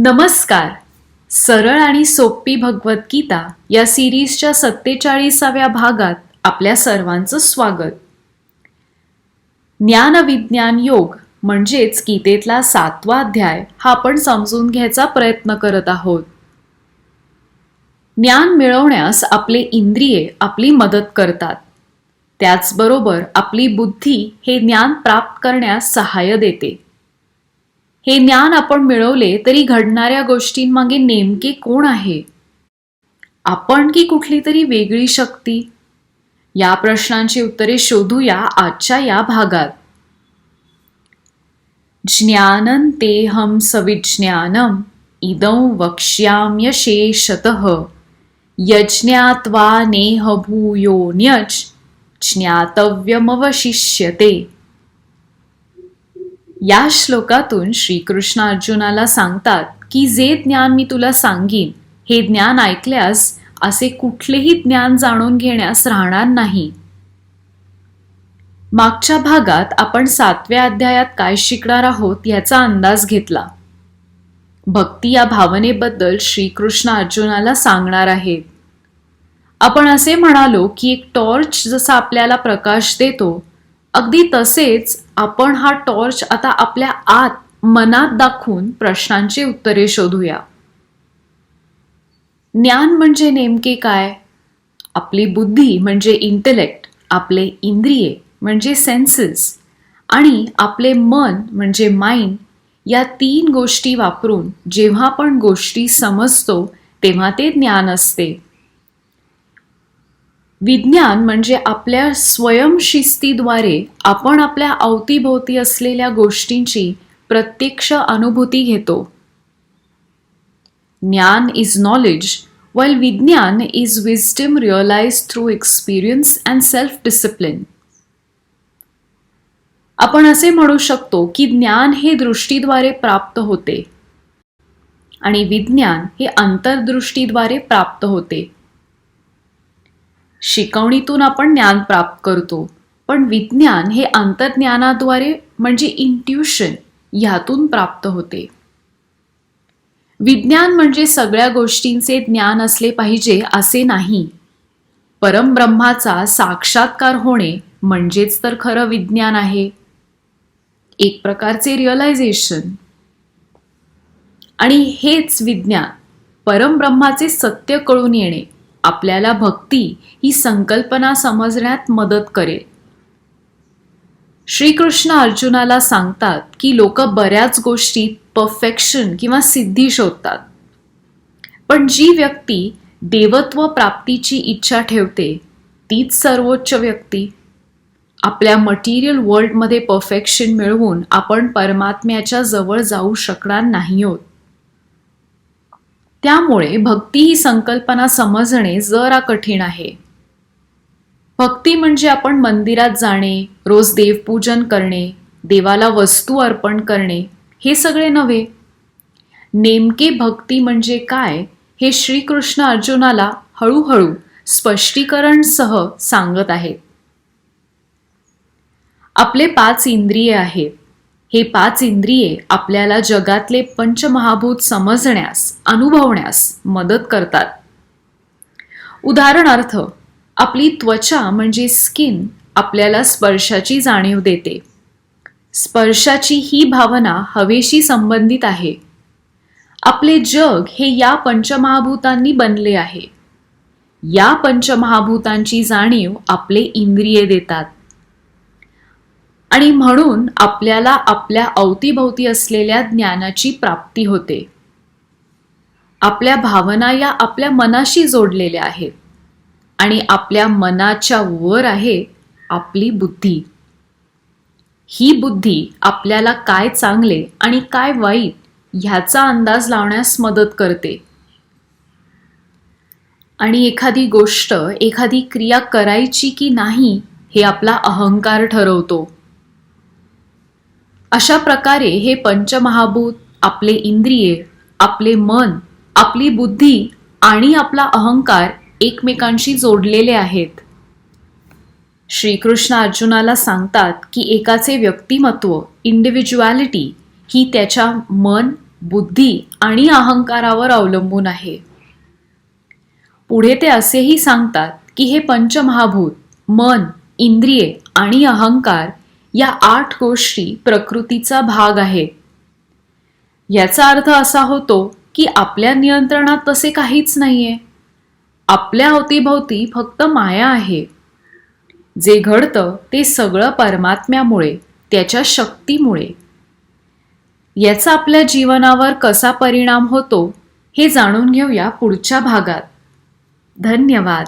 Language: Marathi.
नमस्कार. सरळ आणि सोपी भगवद्गीता या सिरीजच्या सत्तेचाळीसाव्या भागात आपल्या सर्वांचं स्वागत. ज्ञान विज्ञान योग म्हणजेच गीतेतला सातवा अध्याय हा आपण समजून घ्यायचा प्रयत्न करत आहोत. ज्ञान मिळवण्यास आपले इंद्रिये आपली मदत करतात. त्याचबरोबर आपली बुद्धी हे ज्ञान प्राप्त करण्यास सहाय्य देते. हे ज्ञान आपण मिळवले तरी घडणाऱ्या गोष्टींमागे नेमके कोण आहे? आपण की कुठली तरी वेगळी शक्ती? या प्रश्नांची उत्तरे शोधूया आजच्या या भागात. ज्ञानं तेहम सविज्ञानम इदं वक्ष्याम्यशेषतः। यज्ञात्वा नेह भूयोन्यच ज्ञातव्यमवशिष्यते। या श्लोकातून श्रीकृष्ण अर्जुनाला सांगतात की जे ज्ञान मी तुला सांगीन हे ज्ञान ऐकल्यास असे कुठलेही ज्ञान जाणून घेण्यास राहणार नाही. मागच्या भागात आपण सातव्या अध्यायात काय शिकणार आहोत याचा अंदाज घेतला. भक्ती या भावनेबद्दल श्रीकृष्ण अर्जुनाला सांगणार आहेत. आपण असे म्हणालो की एक टॉर्च जसा आपल्याला प्रकाश देतो अगदी तसेच आपण हा टॉर्च आता आपल्या आत मनात दाखवून प्रश्नांची उत्तरे शोधूया. ज्ञान म्हणजे नेमके काय? आपली बुद्धी म्हणजे इंटेलेक्ट आपले इंद्रिये म्हणजे सेन्सेस आणि आपले मन म्हणजे माइंड या तीन गोष्टी वापरून जेव्हा आपण गोष्टी समजतो तेव्हा ते ज्ञान असते. विज्ञान म्हणजे आपल्या स्वयंशिस्तीद्वारे आपण आपल्या अवतीभोवती असलेल्या गोष्टींची प्रत्यक्ष अनुभूती घेतो. ज्ञान is knowledge well vigyan is wisdom realise through experience and self discipline आपण असे म्हणू शकतो की ज्ञान हे दृष्टीद्वारे प्राप्त होते आणि विज्ञान हे अंतर्दृष्टीद्वारे प्राप्त होते. शिकवणीतून आपण ज्ञान प्राप्त करतो. पण विज्ञान हे अंतर्ज्ञानाद्वारे म्हणजे इंट्युशन ह्यातून प्राप्त होते. विज्ञान म्हणजे सगळ्या गोष्टींचे ज्ञान असले पाहिजे असे नाही. परमब्रह्माचा साक्षात्कार होणे म्हणजेच तर खरं विज्ञान आहे. एक प्रकारचे रिअलायझेशन आणि हेच विज्ञान परमब्रह्माचे सत्य कळून येणे. आपल्याला भक्ती ही संकल्पना समजण्यात मदत करेल. श्रीकृष्ण अर्जुनाला सांगतात की लोक बऱ्याच गोष्टी परफेक्शन किंवा सिद्धी शोधतात. पण जी व्यक्ती देवत्व प्राप्तीची इच्छा ठेवते तीच सर्वोच्च व्यक्ती. आपल्या मटेरियल वर्ल्डमध्ये परफेक्शन मिळवून आपण परमात्म्याच्या जवळ जाऊ शकणार नाही होत त्यामुळे भक्ती ही संकल्पना समजणे जरा कठीण आहे. भक्ती म्हणजे आपण मंदिरात जाणे रोज देवपूजन करणे देवाला वस्तू अर्पण करणे हे सगळे नव्हे. नेमके भक्ती म्हणजे काय हे श्रीकृष्ण अर्जुनाला हळूहळू स्पष्टीकरणसह सांगत आहेत. आपले पाच इंद्रिये आहेत. हे पाच इंद्रिये आपल्याला जगातले पंचमहाभूत समजण्यास अनुभवण्यास मदत करतात. उदाहरणार्थ आपली त्वचा म्हणजे स्किन आपल्याला स्पर्शाची जाणीव देते. स्पर्शाची ही भावना हवेशी संबंधित आहे. आपले जग हे या पंचमहाभूतांनी बनले आहे. या पंचमहाभूतांची जाणीव आपले इंद्रिये देतात. आणि म्हणून आपल्याला आपल्या अवतीभोवती असलेल्या ज्ञानाची प्राप्ती होते. आपल्या भावना या आपल्या मनाशी जोडलेल्या आहेत. आणि आपल्या मनाच्या वर आहे आपली बुद्धी. ही बुद्धी आपल्याला काय चांगले आणि काय वाईट ह्याचा अंदाज लावण्यास मदत करते. आणि एखादी गोष्ट एखादी क्रिया करायची की नाही हे आपला अहंकार ठरवतो. अशा प्रकारे हे पंचमहाभूत आपले इंद्रिये आपले मन आपली बुद्धी आणि आपला अहंकार एकमेकांशी जोडलेले आहेत. श्रीकृष्ण अर्जुनाला सांगतात की एकाचे व्यक्तिमत्व इंडिव्हिज्युअलिटी ही त्याच्या मन बुद्धी आणि अहंकारावर अवलंबून आहे. पुढे ते असेही सांगतात की हे पंचमहाभूत मन इंद्रिये आणि अहंकार या आठ गोष्टी प्रकृतीचा भाग आहेत. याचा अर्थ असा होतो की आपल्या नियंत्रणात तसे काहीच नाहीये. आपल्या अवतीभोवती फक्त माया आहे. जे घडतं ते सगळं परमात्म्यामुळे त्याच्या शक्तीमुळे. याचा आपल्या जीवनावर कसा परिणाम होतो हे जाणून घेऊया पुढच्या भागात. धन्यवाद.